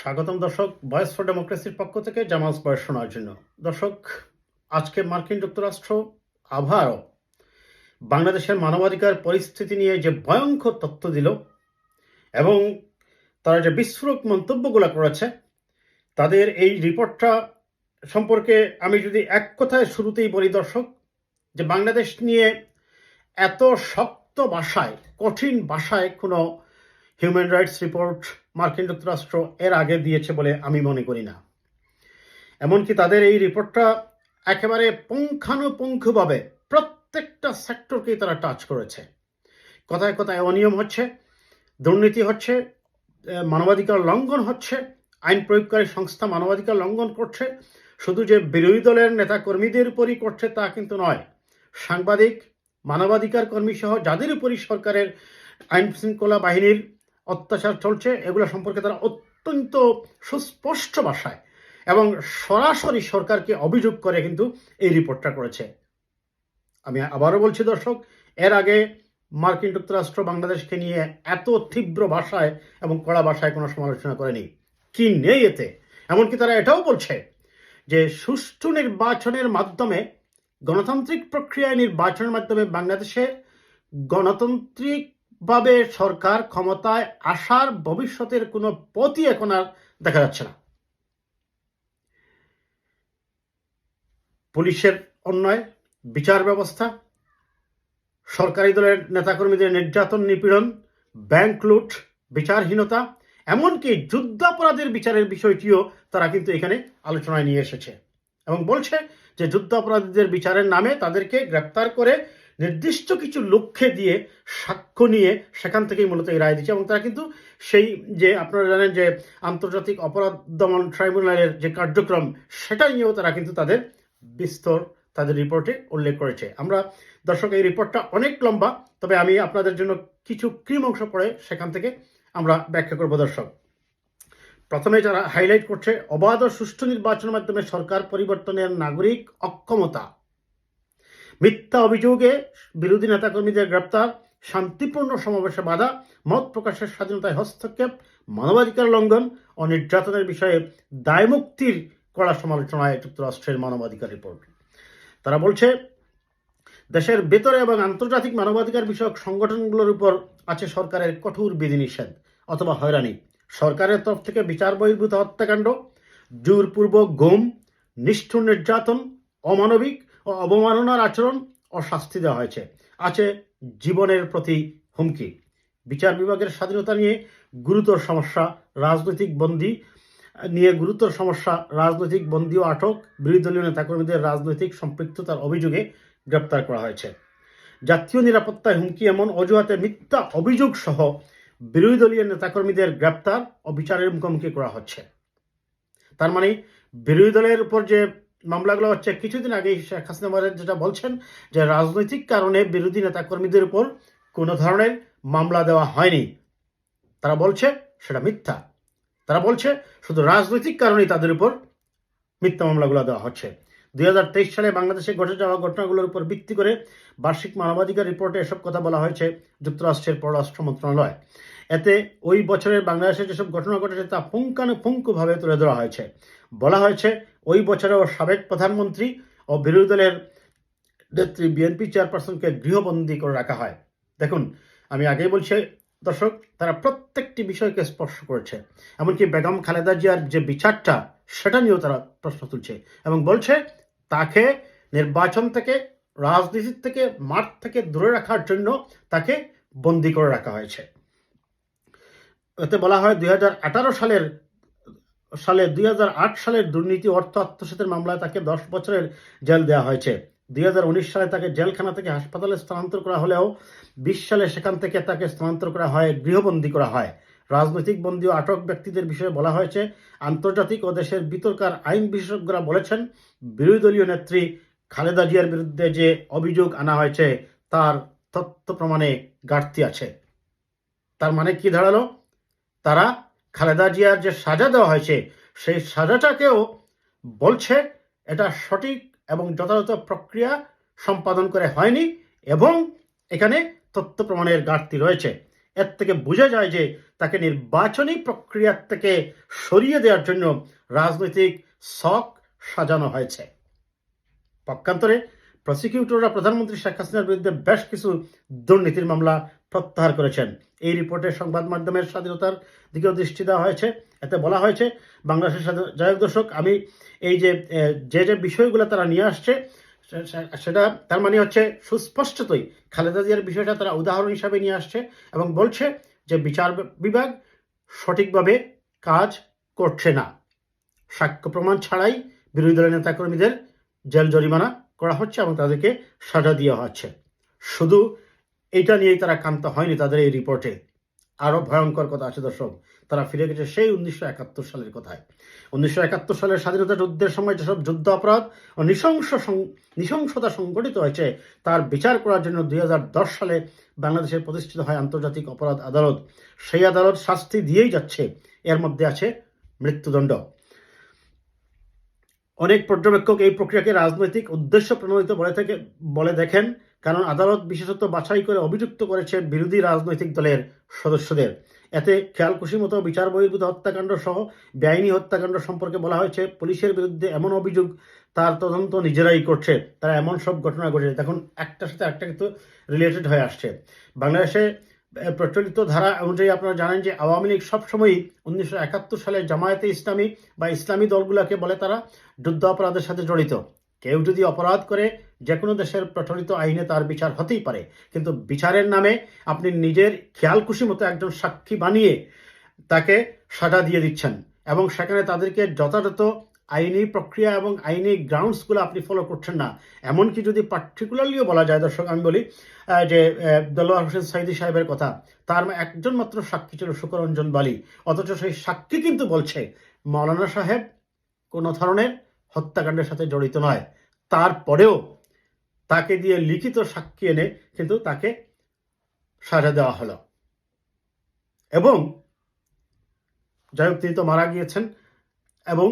স্বাগতম দর্শক voice for ডেমোক্রেসির পক্ষ থেকে জামাজ বয়স শোনার জন্য। দর্শক, আজকে মার্কিন যুক্তরাষ্ট্র আবারও বাংলাদেশের মানবাধিকার পরিস্থিতি নিয়ে যে ভয়ঙ্কর তথ্য দিল এবং তারা যে বিস্ফোরক মন্তব্যগুলো করেছে, তাদের এই রিপোর্টটা সম্পর্কে আমি যদি এক কথায় শুরুতেই বলি দর্শক, যে বাংলাদেশ নিয়ে এত শক্ত ভাষায়, কঠিন ভাষায় কোনো হিউম্যান রাইটস রিপোর্ট মার্কিন যুক্তরাষ্ট্র এর আগে দিয়েছে বলে আমি মনে করি না। এমনকি তাদের এই রিপোর্টটা একেবারে পুঙ্খানুপুঙ্খভাবে প্রত্যেকটা সেক্টরকেই তারা টাচ করেছে। কথায় কথায় অনিয়ম হচ্ছে, দুর্নীতি হচ্ছে মানবাধিকার লঙ্ঘন হচ্ছে, আইন প্রয়োগকারী সংস্থা মানবাধিকার লঙ্ঘন করছে, শুধু যে বিরোধী দলের নেতা কর্মীদের উপরই করছে তা কিন্তু নয়। সাংবাদিক, মানবাধিকার কর্মী সহ যাদের উপরই সরকারের আইন শৃঙ্খলা বাহিনীর অত্যাচার চলছে, এগুলো সম্পর্কে তারা অত্যন্ত সুস্পষ্ট ভাষায় এবং সরাসরি সরকারকে অভিযোগ করে কিন্তু এই রিপোর্টটা করেছে। আমি আবারও বলছি দর্শক, এর আগে মার্কিন যুক্তরাষ্ট্র বাংলাদেশকে নিয়ে এত তীব্র ভাষায় এবং কড়া ভাষায় কোনো সমালোচনা করেনি। কি নেই এতে? এমনকি তারা এটাও বলছে যে সুষ্ঠু নির্বাচনের মাধ্যমে, গণতান্ত্রিক প্রক্রিয়ায় নির্বাচনের মাধ্যমে বাংলাদেশে গণতান্ত্রিকভাবে সরকার ক্ষমতায় আসার ভবিষ্যতের কোনো পথই এখন আর দেখা যাচ্ছে না। পুলিশের অন্যায়, বিচার ব্যবস্থা, সরকারি দলের নেতাকর্মীদের নির্যাতন, নিপীড়ন, ব্যাংক লুট, বিচারহীনতা, এমনকি যুদ্ধাপরাধের বিচারের বিষয়টিও তারা কিন্তু এখানে আলোচনায় নিয়ে এসেছে এবং বলছে যে যুদ্ধাপরাধীদের বিচারের নামে তাদেরকে গ্রেপ্তার করে নির্দিষ্ট কিছু লক্ষ্যে দিয়ে সাক্ষ্য নিয়ে সেখান থেকেই মূলত এই রায় দিচ্ছে এবং তারা কিন্তু সেই যে আপনারা জানেন যে আন্তর্জাতিক অপরাধ দমন ট্রাইব্যুনালের যে কার্যক্রম, সেটা নিয়েও তারা কিন্তু তাদের বিস্তর তাদের রিপোর্টে উল্লেখ করেছে। আমরা দর্শক, এই রিপোর্টটা অনেক লম্বা, তবে আমি আপনাদের জন্য কিছু ক্রিম অংশ পড়ে সেখান থেকে আমরা ব্যাখ্যা করব দর্শক। প্রথমে যারা হাইলাইট করছে, অবাধ ও সুষ্ঠু নির্বাচনের মাধ্যমে সরকার পরিবর্তনের নাগরিক অক্ষমতা। মিথ্যা অভিযোগে বিরোধী নেতাকর্মীদের গ্রেপ্তার, শান্তিপূর্ণ সমাবেশে বাধা, মত প্রকাশের স্বাধীনতায় হস্তক্ষেপ, মানবাধিকার লঙ্ঘন ও নির্যাতনের বিষয়ে দায়মুক্তির কড়া সমালোচনায় যুক্তরাষ্ট্রের মানবাধিকার রিপোর্ট। তারা বলছে, দেশের ভেতরে এবং আন্তর্জাতিক মানবাধিকার বিষয়ক সংগঠনগুলোর উপর আছে সরকারের কঠোর বিধিনিষেধ অথবা হয়রানি। সরকারের তরফ থেকে বিচার বহির্ভূত হত্যাকাণ্ড, জোরপূর্বক গুম, নিষ্ঠুর নির্যাতন, অমানবিক অবমাননার আচরণ ও শাস্তি দেওয়া হয়েছে। আছে জীবনের প্রতি হুমকি। বিচার বিভাগের স্বাধীনতা নিয়ে গুরুতর সমস্যা, রাজনৈতিক বন্দী নিয়ে গুরুতর সমস্যা, রাজনৈতিক বন্দী ও আটক বিরোধী দলীয় নেতাকর্মীদের রাজনৈতিক সম্পৃক্ততার অভিযোগে গ্রেপ্তার করা হয়েছে। জাতীয় নিরাপত্তায় হুমকি এমন অজুহাতে মিথ্যা অভিযোগ সহ বিরোধী দলীয় নেতাকর্মীদের গ্রেপ্তার ও বিচারের মুখোমুখি করা হচ্ছে। তার মানে বিরোধী দলের উপর যে মামলাগুলো হচ্ছে কিছুদিন আগেই শেখ হাসিনা মহারাজ যেটা বলছেন যে রাজনৈতিক কারণে বিরোধী নেতাকর্মীদের উপর কোনো ধরনের মামলা দেওয়া হয়নি। তারা বলছে সেটা মিথ্যা। তারা বলছে শুধু রাজনৈতিক কারণেই তাদের উপর মিথ্যা মামলাগুলো দেওয়া হচ্ছে। দুই হাজার তেইশ সালে বাংলাদেশে ঘটে যাওয়া ঘটনাগুলোর উপর ভিত্তি করে বার্ষিক মানবাধিকার রিপোর্টে এসব কথা বলা হয়েছে যুক্তরাষ্ট্রের পররাষ্ট্র মন্ত্রণালয়। এতে ওই বছরের বাংলাদেশে যেসব ঘটনা ঘটেছে তা পুঙ্খানুপুঙ্খভাবে তুলে ধরা হয়েছে। বলা হয়েছে, ওই বছরেও সাবেক প্রধানমন্ত্রী ও বিরোধী দলের নেত্রী বিএনপি চেয়ারপারসনকে গৃহবন্দী করে রাখা হয়। দেখুন, আমি আগেই বলছি, দর্শক, তারা প্রত্যেকটি বিষয়কে স্পর্শ করেছে। এমনকি বেগম খালেদা জিয়ার যে বিচারটা, সেটা নিয়েও তারা প্রশ্ন তুলছে এবং বলছে, তাকে নির্বাচন থেকে, রাজনীতির থেকে, মাঠ থেকে দূরে রাখার জন্য তাকে বন্দি করে রাখা হয়েছে। এতে বলা হয় দুই হাজার আঠারো সালের, সালে দুই হাজার আট সালের দুর্নীতি, অর্থ, আত্মসাতের মামলায় তাকে দশ বছরের জেল দেওয়া হয়েছে। দুই হাজার উনিশ সালে তাকে জেলখানা থেকে হাসপাতালে স্থানান্তর করা হলেও বিশ সালে সেখান থেকে তাকে স্থানান্তর করা হয়, গৃহবন্দী করা হয়। রাজনৈতিক বন্দী ও আটক ব্যক্তিদের বিষয়ে বলা হয়েছে, আন্তর্জাতিক ও দেশের বিতর্কার আইন বিশেষজ্ঞরা বলেছেন, বিরোধী দলীয় নেত্রী খালেদা জিয়ার বিরুদ্ধে যে অভিযোগ আনা হয়েছে, তার তথ্য প্রমাণে ঘাটতি আছে। তার মানে কি দাঁড়াল? তারা খালেদা জিয়ার যে সাজা দেওয়া হয়েছে, সেই সাজাটাকেও বলছে এটা সঠিক এবং যথাযথ প্রক্রিয়া সম্পাদন করে হয়নি এবং এখানে তথ্য প্রমাণের ঘাটতি রয়েছে। এর থেকে বোঝা যায় যে তাকে নির্বাচনী প্রক্রিয়ার থেকে সরিয়ে দেওয়ার জন্য রাজনৈতিক শক সাজানো হয়েছে। পক্ষান্তরে প্রসিকিউটররা প্রধানমন্ত্রী শেখ হাসিনার বিরুদ্ধে বেশ কিছু দুর্নীতির মামলা প্রত্যাহার করেছেন। এই রিপোর্টে সংবাদ মাধ্যমের স্বাধীনতার দিকেও দৃষ্টি দেওয়া হয়েছে। এতে বলা হয়েছে, বাংলাদেশের যাই দর্শক, আমি এই যে যে যে বিষয়গুলো তারা নিয়ে আসছে সেটা তার মানে হচ্ছে সুস্পষ্টতই খালেদা জিয়ার বিষয়টা তারা উদাহরণ হিসাবে নিয়ে আসছে এবং বলছে যে বিচার বিভাগ সঠিকভাবে কাজ করছে না। সাক্ষ্য প্রমাণ ছাড়াই বিরোধী দলের নেতাকর্মীদের জেল জরিমানা করা হচ্ছে এবং তাদেরকে সাজা দেওয়া হচ্ছে। শুধু এইটা নিয়েই তারা কান্ত হয়নি তাদের এই রিপোর্টে। আরও ভয়ঙ্কর কথা আছে দর্শক, তারা ফিরে গেছে সেই উনিশশো একাত্তর সালের কথায়। উনিশশো একাত্তর সালের স্বাধীনতা যুদ্ধের সময় যেসব যুদ্ধ অপরাধ ও নৃশংস নৃশংসতা সংঘটিত হয়েছে, তার বিচার করার জন্য দুই হাজার দশ সালে বাংলাদেশে প্রতিষ্ঠিত হয় আন্তর্জাতিক অপরাধ আদালত। সেই আদালত শাস্তি দিয়েই যাচ্ছে। এর মধ্যে আছে মৃত্যুদণ্ড। অনেক পর্যবেক্ষক এই প্রক্রিয়াকে রাজনৈতিক উদ্দেশ্য প্রণোদিত বলে থেকে, বলে দেখেন, কারণ আদালত বিশেষত বাছাই করে অভিযুক্ত করেছে বিরোধী রাজনৈতিক দলের সদস্যদের। এতে খেয়াল খুশি মতো বিচার বহির্ভূত হত্যাকাণ্ড সহ বেআইনি হত্যাকাণ্ড সম্পর্কে বলা হয়েছে, পুলিশের বিরুদ্ধে এমন অভিযোগ তার তদন্ত নিজেরাই করছে। তারা এমন সব ঘটনা ঘটেছে দেখুন, একটার সাথে একটা কিন্তু রিলেটেড হয়ে আসছে। বাংলাদেশে প্রচলিত ধারা অনুযায়ী আপনারা জানেন যে আওয়ামী লীগ সবসময়ই উনিশশো একাত্তর সালে জামায়াতে ইসলামী বা ইসলামী দলগুলোকে বলে তারা যুদ্ধ অপরাধের সাথে জড়িত। কেউ যদি অপরাধ করে যে কোনো দেশের প্রচলিত আইনে তার বিচার হতেই পারে। কিন্তু বিচারের নামে আপনি নিজের খেয়াল খুশি মতো একজন সাক্ষী বানিয়ে তাকে সাজা দিয়ে দিচ্ছেন এবং সেখানে তাদেরকে যথাযথ আইনি প্রক্রিয়া এবং আইনি গ্রাউন্ডসগুলো আপনি ফলো করছেন না। এমনকি যদি পার্টিকুলারলিও বলা যায় দর্শক আমি বলি যে আহ, দেলোয়ার হোসেন সাইদি সাহেবের কথা তার একজন মাত্র সাক্ষী ছিল শুকরঞ্জন বালি। অথচ সেই সাক্ষী কিন্তু বলছে মৌলানা সাহেব কোনো ধরনের হত্যাকাণ্ডের সাথে জড়িত নয়। তারপরেও তাকে দিয়ে লিখিত সাক্ষী এনে কিন্তু তাকে সাজা দেওয়া হলো। এবং যাই হোক তিনি তো মারা গিয়েছেন এবং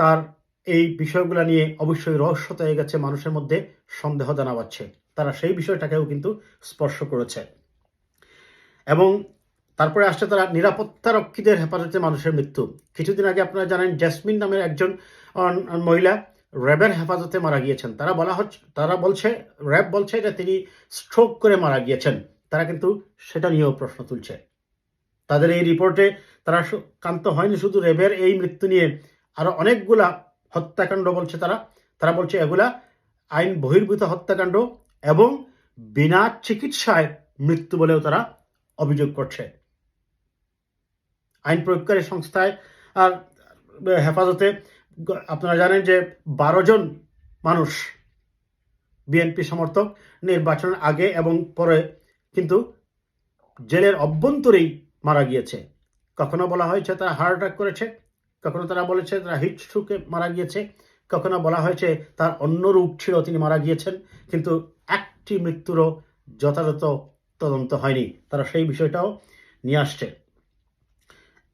তার এই বিষয়গুলো নিয়ে অবশ্যই রহস্যত হয়ে গেছে মানুষের মধ্যে সন্দেহ জানাবাচ্ছে তারা সেই বিষয়টাকেও কিন্তু স্পর্শ করেছে। এবং তারপরে আসছে তারা নিরাপত্তা রক্ষীদের হেফাজতে মানুষের মৃত্যু। কিছুদিন আগে আপনারা জানেন, জেসমিন নামের একজন মহিলা র্যাবের হেফাজতে মারা গিয়েছেন। তারা বলা হচ্ছে, তারা বলছে, র্যাব বলছে যে তিনি স্ট্রোক করে মারা গিয়েছেন। তারা কিন্তু সেটা নিয়েও প্রশ্ন তুলছে। তাদের এই রিপোর্টে তারা কান্ত হয়নি, শুধু র্যাবের এই মৃত্যু নিয়ে আরও অনেকগুলা হত্যাকাণ্ড বলছে তারা। তারা বলছে এগুলা আইন বহির্ভূত হত্যাকাণ্ড এবং বিনা চিকিৎসায় মৃত্যু বলেও তারা অভিযোগ করছে। আইন প্রয়োগকারী সংস্থায় আর হেফাজতে আপনারা জানেন যে বারো জন মানুষ বিএনপি সমর্থক নির্বাচনের আগে এবং পরে কিন্তু জেলের অভ্যন্তরেই মারা গিয়েছে। কখনো বলা হয়েছে তারা হার্ট অ্যাটাক করেছে কখনো তারা বলেছে তারা হিট স্ট্রোকে মারা গিয়েছে, কখনো বলা হয়েছে তার অন্য রূপ ছিল, তিনি মারা গিয়েছেন, কিন্তু একটি মৃত্যুরও যথাযথ তদন্ত হয়নি। তারা সেই বিষয়টাও নিয়ে আসছে।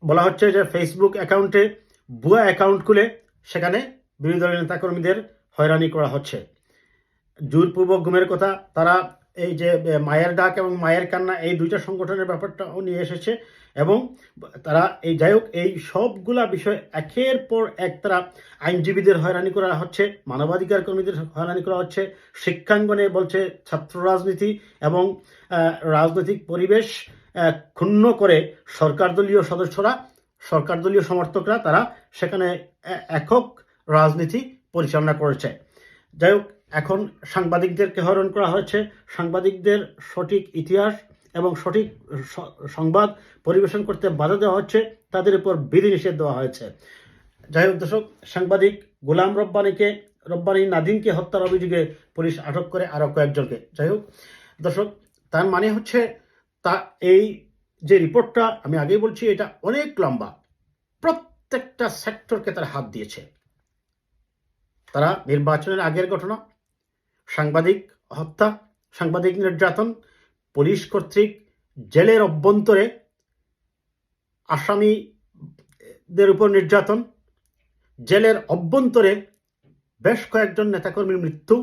বলা হচ্ছে যে ফেসবুক অ্যাকাউন্টে ভুয়া অ্যাকাউন্ট খুলে সেখানে বিরোধী দলের নেতাকর্মীদের হয়রানি করা হচ্ছে। জোরপূর্বক গুমের কথা তারা এই যে মায়ের ডাক এবং মায়ের কান্না, এই দুইটা সংগঠনের ব্যাপারটাও নিয়ে এসেছে এবং তারা এই যাই হোক, এই সবগুলা বিষয় একের পর এক তারা আইনজীবীদের হয়রানি করা হচ্ছে, মানবাধিকার কর্মীদের হয়রানি করা হচ্ছে, শিক্ষাঙ্গনে বলছে ছাত্র রাজনীতি এবং রাজনৈতিক পরিবেশ ক্ষুণ্ণ করে সরকার দলীয় সদস্যরা, সরকার দলীয় সমর্থকরা তারা সেখানে একক রাজনীতি পরিচালনা করেছে। যাই হোক এখন সাংবাদিকদেরকে হরণ করা হয়েছে। সাংবাদিকদের সঠিক ইতিহাস এবং সঠিক সংবাদ পরিবেশন করতে বাধা দেওয়া হচ্ছে। তাদের উপর বিধিনিষেধ দেওয়া হয়েছে। যাই হোক দর্শক, সাংবাদিক গোলাম রব্বানিকে, রব্বানি নাদিমকে হত্যার অভিযোগে পুলিশ আটক করে আরও কয়েকজনকে। যাই হোক, দর্শক, তার মানে হচ্ছে তা, এই যে রিপোর্টটা, আমি আগেই বলছি, এটা অনেক লম্বা। প্রত্যেকটা সেক্টরকে তারা হাত দিয়েছে। তারা নির্বাচনের আগের ঘটনা সাংবাদিক হত্যা, সাংবাদিক নির্যাতন, পুলিশ কর্তৃক জেলের অভ্যন্তরে আসামিদের উপর নির্যাতন, জেলের অভ্যন্তরে বেশ কয়েকজন নেতাকর্মীর মৃত্যু,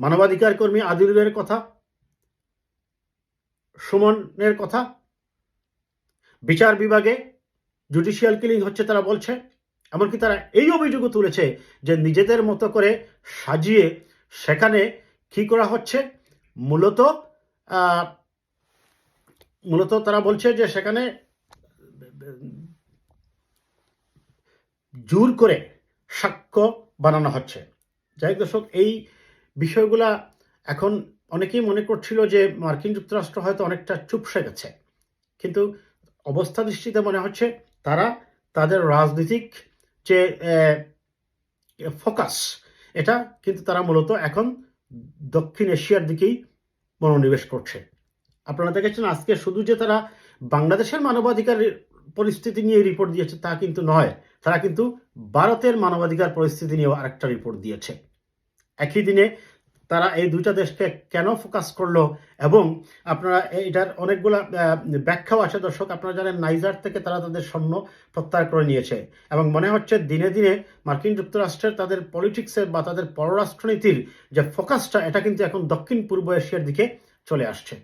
মানবাধিকার কর্মী আদিলের কথা, সুমনের কথা, বিচার বিভাগে জুডিশিয়াল কিলিং হচ্ছে তারা বলছে, এমনকি তারা এই অভিযোগও তুলেছে যে নিজেদের মতো করে সাজিয়ে সেখানে কি করা হচ্ছে? মূলত মূলত তারা বলছে যে সেখানে জোর করে সাক্ষ্য বানানো হচ্ছে। যাই দর্শক, এই বিষয়গুলা এখন অনেকেই মনে করছিল যে মার্কিন যুক্তরাষ্ট্র হয়তো অনেকটা চুপসে গেছে। কিন্তু অবস্থা দৃষ্টিতে মনে হচ্ছে তারা তাদের রাজনৈতিক যে ফোকাস এটা কিন্তু তারা মূলত এখন দক্ষিণ এশিয়ার দিকেই মনোনিবেশ করছে। আপনারা দেখেছেন আজকে শুধু যে তারা বাংলাদেশের মানবাধিকার পরিস্থিতি নিয়ে রিপোর্ট দিয়েছে তা কিন্তু নয়, তারা কিন্তু ভারতের মানবাধিকার পরিস্থিতি নিয়েও আরেকটা রিপোর্ট দিয়েছে। একই দিনে তারা এই দুইটা দেশকে কেন ফোকাস করল এবং আপনারা এটার অনেকগুলা ব্যাখ্যাও আছে। দর্শক, আপনারা জানেন নাইজার থেকে তারা তাদের সৈন্য প্রত্যাহার করে নিয়েছে এবং মনে হচ্ছে দিনে দিনে মার্কিন যুক্তরাষ্ট্রের তাদের পলিটিক্সের বা তাদের পররাষ্ট্রনীতির যে ফোকাসটা এটা কিন্তু এখন দক্ষিণ পূর্ব এশিয়ার দিকে চলে আসছে।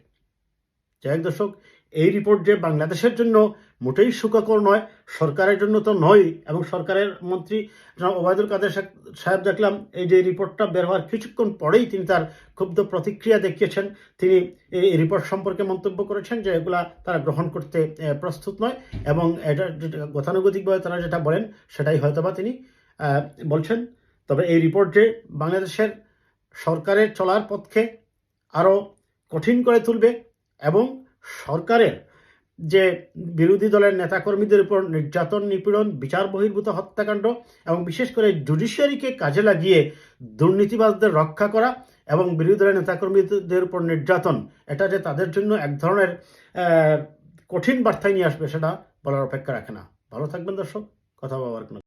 যাই দর্শক, এই রিপোর্ট যে বাংলাদেশের জন্য মোটেই সুখকর নয়, সরকারের জন্য তো নয় এবং সরকারের মন্ত্রী ওবায়দুল কাদের সাহেব দেখলাম, এই যে রিপোর্টটা বের হওয়ার কিছুক্ষণ পরেই তিনি তার ক্ষুব্ধ প্রতিক্রিয়া দেখিয়েছেন। তিনি এই রিপোর্ট সম্পর্কে মন্তব্য করেছেন যে এগুলা তারা গ্রহণ করতে প্রস্তুত নয়। এবং এটা গতানুগতিকভাবে তারা যেটা বলেন, সেটাই হয়তোবা তিনি বলছেন। তবে এই রিপোর্ট যে বাংলাদেশের সরকারের চলার পথকে আরও কঠিন করে তুলবে এবং সরকারের যে বিরোধী দলের নেতাকর্মীদের উপর নির্যাতন, নিপীড়ন, বিচার বহির্ভূত হত্যাকাণ্ড এবং বিশেষ করে জুডিশিয়ারিকে কাজে লাগিয়ে দুর্নীতিবাজদের রক্ষা করা এবং বিরোধী দলের নেতাকর্মীদের উপর নির্যাতন, এটা যে তাদের জন্য এক ধরনের কঠিন বার্তায় নিয়ে আসবে, সেটা বলার অপেক্ষা রাখে না। ভালো থাকবেন দর্শক, কথা বলার কোনো